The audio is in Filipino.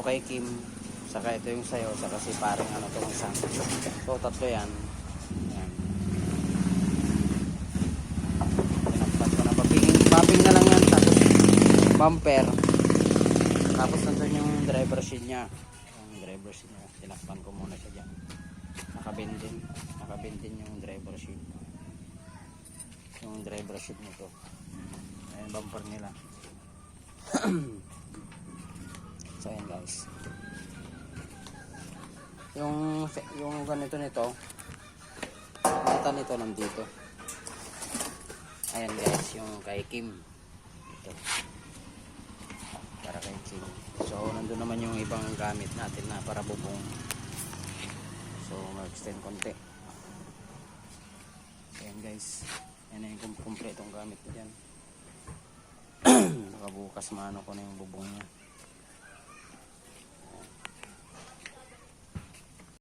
kay Kim, saka ito yung sayo, saka si parang ano itong isang. So, tatlo yan. Yan. Pinakpan ko na. Paping, paping na lang yan. Tapos, bumper. Tapos, nandun yung driver seat niya. Yung driver seat niya. Tinakpan ko muna siya dyan. Nakabindin. Nakabindin yung driver seat. Yung driver seat nito. Ayan, bumper nila. guys. Yung, yung ganito nito, mata nito nandito. Ayan guys, yung kay Kim. Ito. Para kay Kim. So, nandun naman yung ibang gamit natin na para bubong. So, mag-extend konti. Ayan guys. Ayan na yung kum- kumpletong gamit ko dyan. Nakabukas maano ko na yung bubong niya.